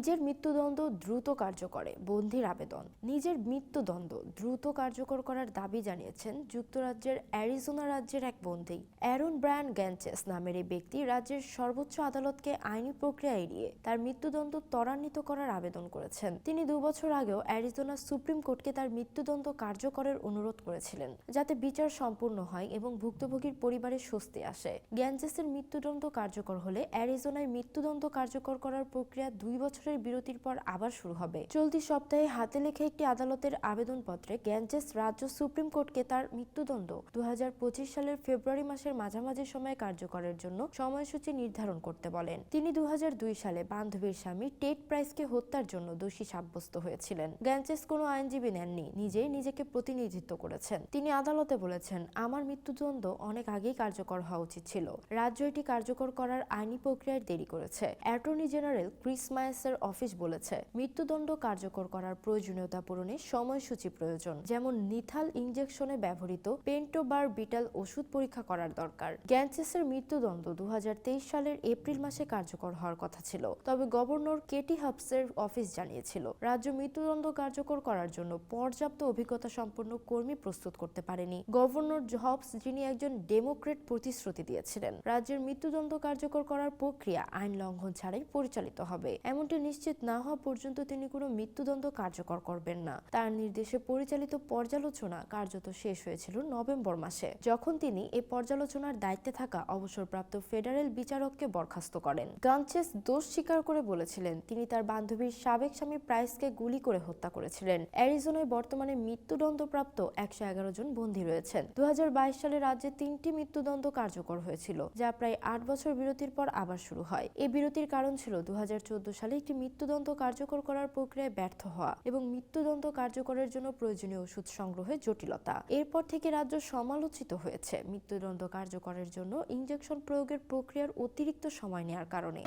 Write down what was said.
নিজের মৃত্যুদণ্ড দ্রুত কার্যকরে বন্দির আবেদন। নিজের মৃত্যুদণ্ড দ্রুত কার্যকর করার দাবি জানিয়েছেন যুক্তরাজ্যের অ্যারিজোনা রাজ্যের এক বন্দী। অ্যারন ব্রায়ান গ্যানচেস নামের এই ব্যক্তি রাজ্যের সর্বোচ্চ আদালতকে আইনি প্রক্রিয়া এড়িয়ে তার মৃত্যুদণ্ড ত্বরান্বিত করার আবেদন করেছেন। তিনি দুবছর আগেও অ্যারিজোনা সুপ্রিম কোর্টকে তার মৃত্যুদণ্ড কার্যকরের অনুরোধ করেছিলেন, যাতে বিচার সম্পূর্ণ হয় এবং ভুক্তভোগীর পরিবারে স্বস্তি আসে। গ্যানচেসের মৃত্যুদণ্ড কার্যকর হলে অ্যারিজোনায় মৃত্যুদণ্ড কার্যকর করার প্রক্রিয়া দুই বছরের বিরতির পর আবার শুরু হবে। চলতি সপ্তাহে হাতে লেখা একটি আদালতের আবেদনপত্রে গ্যানচেস রাজ্য সুপ্রিম কোর্টকে তার মৃত্যুদণ্ড দু সালের ফেব্রুয়ারি মাসের মাঝামাঝি সময়ে কার্যকরের জন্য সময়সূচি নির্ধারণ করতে বলেন। তিনি দু সালে বান্ধবীর স্বামী টেড প্রাইসকে হত্যার জন্য দোষী সাব্যস্ত হয়েছিলেন। গ্যানচেস কোনো আইনজীবী নেননি, নিজেই নিজেকে প্রতিনিধিত্ব করেছেন। তিনি আদালতে বলেছেন, আমার মৃত্যুদণ্ড অনেক আগেই কার্যকর হওয়া উচিত ছিল। রাজ্য এটি কার্যকর করার আইনি প্রক্রিয়ায় দেরি করেছে। অ্যাটর্নি জেনারেল ক্রিস মায়াসের অফিস বলেছে, মৃত্যুদণ্ড কার্যকর করার প্রয়োজনীয়তা পূরণে সময়সূচি প্রয়োজন। যেমন নিথাল ইনজেকশনে ব্যবহৃত পেন্টোবার বিটাল ওষুধ পরীক্ষা করার দরকার। গ্যানচেসের মৃত্যুদণ্ড দু সালের এপ্রিল মাসে কার্যকর হওয়ার কথা ছিল। তবে গভর্নর কেটি হাবসের অফিস জানিয়েছিল, রাজ্য মৃত্যুদণ্ড কার্যকর করার জন্য পর্যাপ্ত অভিজ্ঞতা সম্পন্ন কর্মী প্রস্তুত করতে পারেনি। গভর্নর হবস যিনি একজন ডেমোক্রেট প্রতিশ্রুতি দিয়েছিলেন, রাজ্যের মৃত্যুদণ্ড কার্যকর করার প্রক্রিয়া আইন লঙ্ঘন ছাড়াই পরিচালিত হবে। এমনটি নিশ্চিত না হওয়া পর্যন্ত তিনি কোনো মৃত্যুদণ্ড কার্যকর করবেন না। তার নির্দেশে পরিচালিত পর্যালোচনা কার্যত শেষ হয়েছিল নভেম্বর মাসে। যখন তিনি এই পর্যালোচনার দায়িত্বে থাকা অবসরপ্রাপ্ত ফেডারেল বিচারককে বরখাস্ত করেন। গানচেস দোষ স্বীকার করে বলেছিলেন, তিনি তার বান্ধবীর সাবেক স্বামী প্রাইসকে গুলি করে হত্যা করেছিলেন। অ্যারিজোনায় বর্তমানে মৃত্যুদণ্ডপ্রাপ্ত একশো এগারো জন বন্দী রয়েছেন। দু হাজার বাইশ সালে রাজ্যে তিনটি মৃত্যুদণ্ড কার্যকর হয়েছিল, যা প্রায় আট বছর বিরতির পর আবার শুরু হয়। এই বিরতির কারণ ছিল দু হাজার চোদ্দ সালে একটি মৃত্যুদণ্ড কার্যকর করার প্রক্রিয়ায় ব্যর্থ হওয়া এবং মৃত্যুদণ্ড কার্যকরের জন্য প্রয়োজনীয় ওষুধ সংগ্রহে জটিলতা। এরপর থেকে রাজ্য সমালোচিত হয়েছে মৃত্যুদণ্ড কার্যকরের জন্য ইঞ্জেকশন প্রয়োগের প্রক্রিয়ার অতিরিক্ত সময় নেওয়ার কারণে।